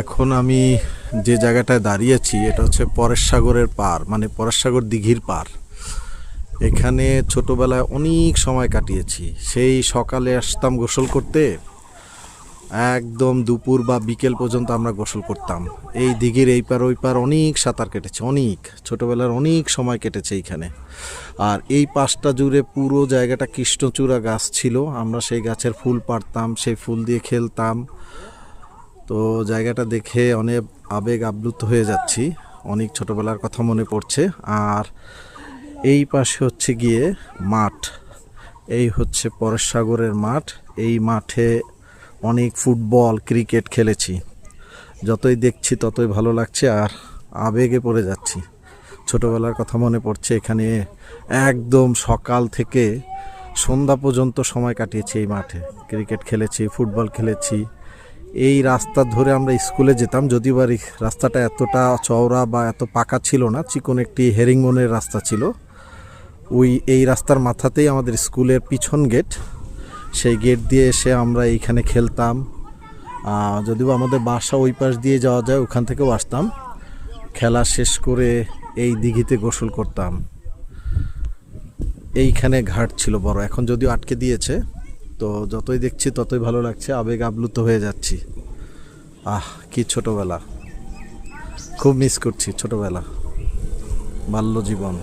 এখন আমি যে জায়গাটায় দাঁড়িয়েছি, এটা হচ্ছে পরেশ সাগরের পার মানে পরেশ সাগর দিঘির পার। এখানে ছোটোবেলায় অনেক সময় কাটিয়েছি। সেই সকালে আসতাম গোসল করতে, একদম দুপুর বা বিকেল পর্যন্ত আমরা গোসল করতাম। এই দিঘির এই পার, ওই পার অনেক সাঁতার কেটেছে, অনেক। ছোটোবেলার অনেক সময় কেটেছে এইখানে। আর এই পাশটা জুড়ে পুরো জায়গাটা কৃষ্ণচূড়া গাছ ছিল। আমরা সেই গাছের ফুল পাড়তাম, সেই ফুল দিয়ে খেলতাম। তো জায়গাটা দেখে অনেক আবেগ আপ্লুত হয়ে যাচ্ছি। অনেক ছোটবেলার কথা মনে পড়ছে। আর এই পাশে হচ্ছে গিয়ে মাঠ। এই হচ্ছে পরেশ সাগরের মাঠ। এই মাঠে অনেক ফুটবল, ক্রিকেট খেলেছি। যতই দেখছি ততই ভালো লাগছে আর আবেগে পড়ে যাচ্ছি। ছোটবেলার কথা মনে পড়ছে, এখানে একদম সকাল থেকে সন্ধ্যা পর্যন্ত সময় কাটিয়েছি এই মাঠে। ক্রিকেট খেলেছি, ফুটবল খেলেছি। এই রাস্তা ধরে আমরা স্কুলে যেতাম, যদিও বা রাস্তাটা এতটা চওড়া বা এত পাকা ছিল না, চিকন একটি হেরিংবনের রাস্তা ছিল। ওই, এই রাস্তার মাথাতেই আমাদের স্কুলের পিছন গেট, সেই গেট দিয়ে এসে আমরা এইখানে খেলতাম। যদিও আমাদের বাসা ওই পাশ দিয়ে যাওয়া যায়, ওখান থেকেও আসতাম। খেলা শেষ করে এই দিঘিতে গোসল করতাম। এইখানে ঘাট ছিল বড়, এখন যদিও আটকে দিয়েছে। তো যতই দেখছি ততই ভালো লাগছে, আবেগ আপ্লুত হয়ে যাচ্ছি। আহ, কি ছোটবেলা। খুব মিস করছি ছোটবেলা। বাল্য জীবন।